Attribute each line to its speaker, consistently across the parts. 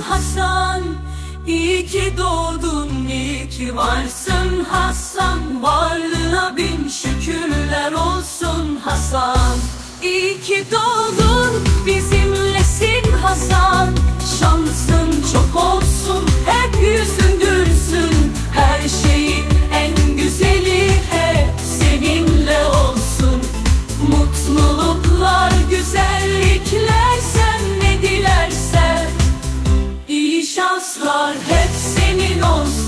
Speaker 1: Hasan İyi ki doğdun, iyi ki varsın. Hasan Varlığına bin şükürler olsun. Hasan İyi ki doğdun, bizimlesin. Hasan Şansın çok olsun, hep yüzün gülsün. Her şeyin en güzeli hep seninle olsun. Mutluluklar, güzellikler senin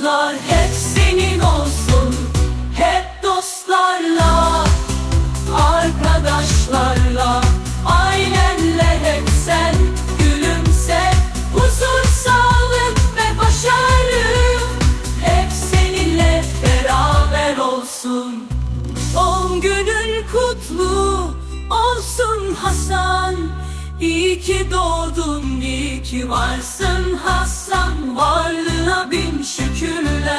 Speaker 1: şanslar hep senin olsun. Hep dostlarla, arkadaşlarla Ailenle hep sen. Gülümse Huzur, sağlık ve başarı. Hep seninle beraber olsun. Doğum günün kutlu olsun Hasan. İyi ki doğdun, iyi ki varsın Hasan. Varlığına bin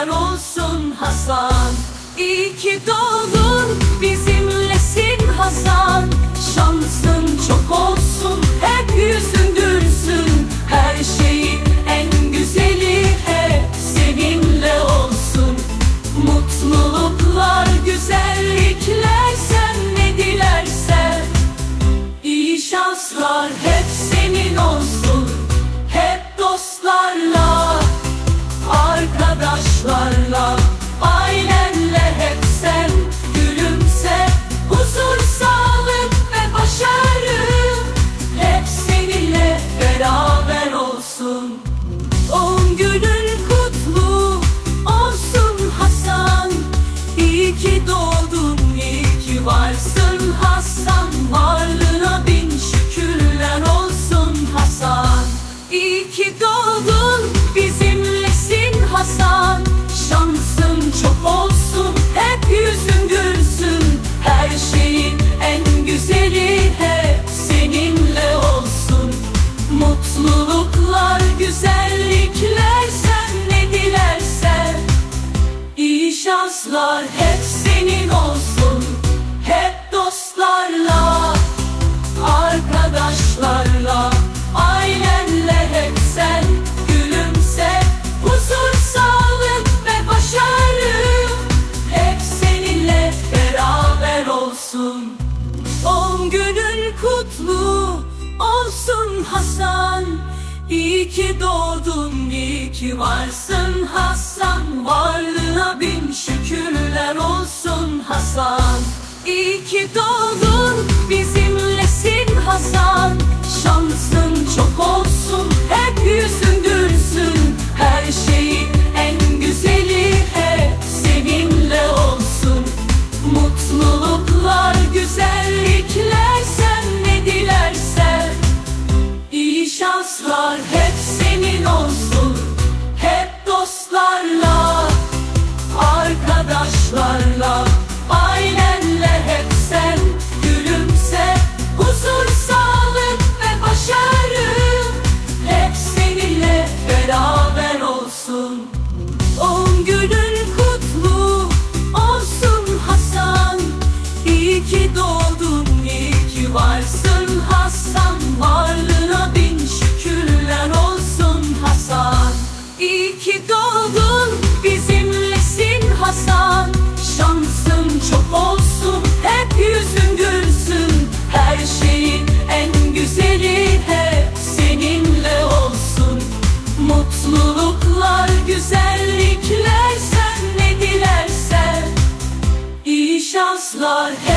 Speaker 1: şükürler olsun Hasan. İyi ki doğdun, bizimlesin Hasan. Şansın çok olsun, hep yüzün gülsün. Her şeyin en güzeli hep seninle olsun. Mutluluklar, güzellikler sen ne dilersen. İyi şanslar hep senin olsun güzeli hep seninle olsun. Mutluluklar, güzellikler sen ne dilersen. İyi şanslar hep senin olsun Hasan İyi ki doğdun, iyi ki varsın. Hasan Varlığına bin şükürler olsun. Hasan İyi ki doğdun, bizimlesin. Hasan Şansın çok olsun, hep yüzün şanslar hep senin olsun Lord.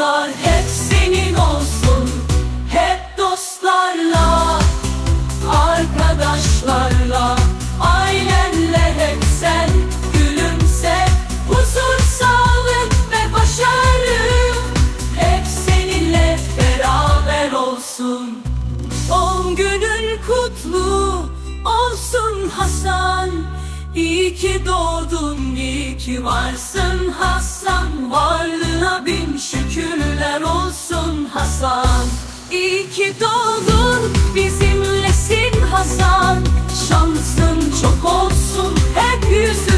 Speaker 1: Lord. İyi ki doğdun, iyi ki varsın. Hasan Varlığına bin şükürler olsun Hasan. İyi ki doğdun, bizimlesin Hasan. Şansın çok olsun, hep yüzün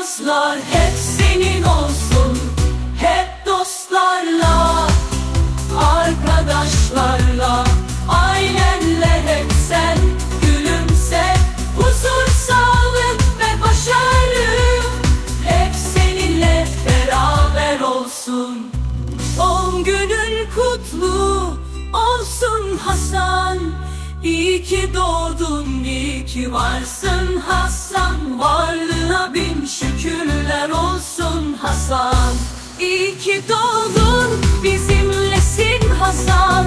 Speaker 1: şanslar hep senin olsun Hep dostlarla, arkadaşlarla Ailenle hep gülümse Huzur, sağlık ve başarı Hep seninle beraber olsun. Doğum kutlu olsun Hasan İyi ki doğdun, iyi ki varsın Hasan Varlığına bin Şükürler olsun Hasan. İyi ki doğdun bizimlesin Hasan.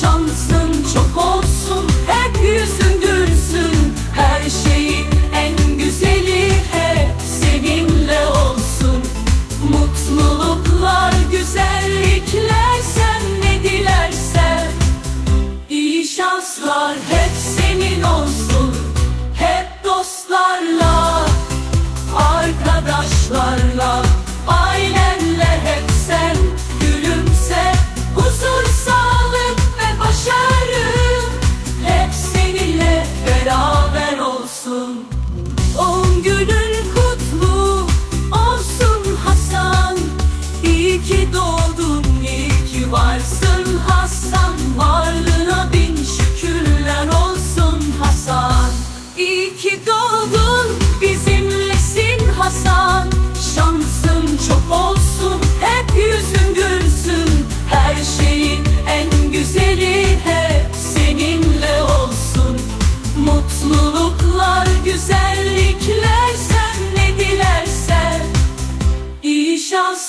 Speaker 1: Şansın çok olsun hep yüzün gülsün. Her şeyin en güzeli hep seninle olsun. Mutluluklar, güzellikler sen ne dilersen. İyi şanslar hepsi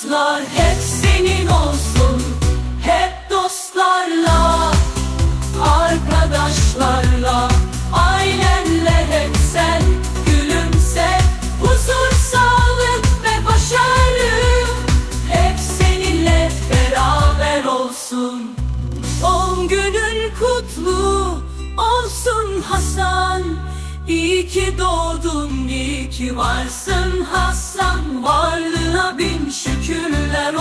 Speaker 1: şanslar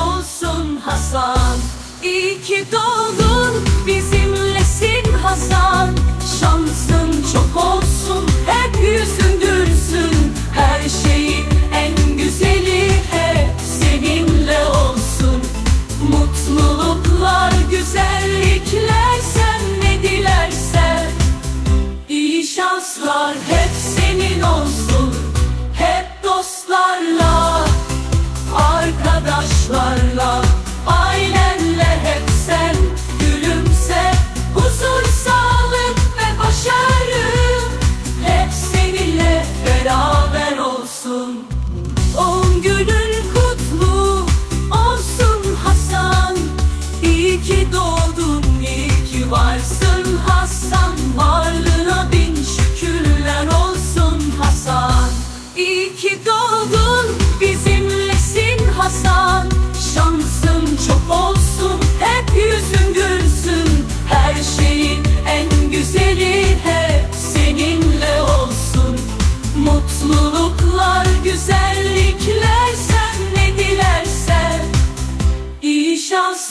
Speaker 1: olsun Hasan. İyi ki doğdun, bizimlesin Hasan. Şansın çok olsun, hep yüzün gülsün. Her şeyin en güzeli hep seninle olsun. Mutluluklar, güzellikler sen ne dilersen. İyi şanslar hep senin olsun. Hep dostlarla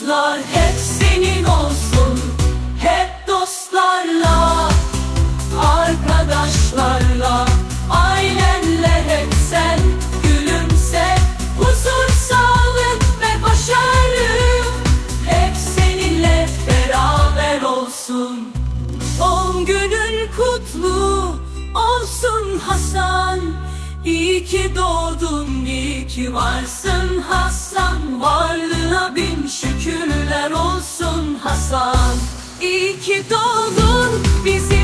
Speaker 1: şanslar hep senin olsun Hep dostlarla Arkadaşlarla Ailenle hep sen Gülümse Huzur, sağlık ve başarı Hep seninle beraber olsun. Doğum günün kutlu olsun Hasan İyi ki doğdun, iyi ki varsın Hasan Varlığına bin şükürler olsun Hasan. İyi ki doğdun, bizimlesin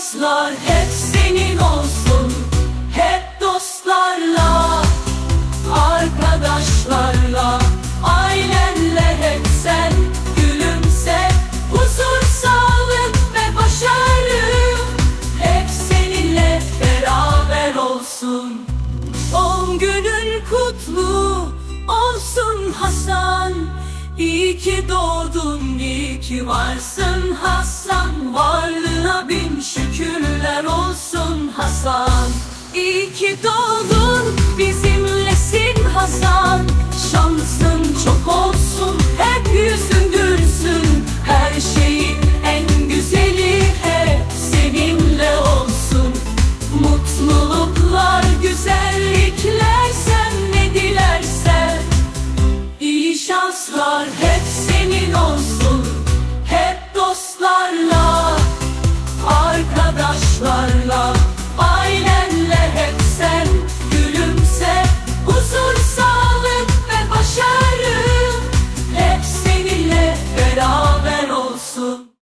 Speaker 1: Şanslar hep senin olsun. Hep dostlarla Arkadaşlarla Ailenle hep sen. Gülümse Huzur, sağlık ve başarı. Hep seninle beraber olsun. Doğum günün kutlu olsun Hasan İyi ki doğdun, iyi ki varsın. Hasan Varlığına bin şükürler olsun Hasan. İyi ki doğdun, bizimlesin Hasan. Şansın çok olsun, hep yüzün gülsün. Her şeyin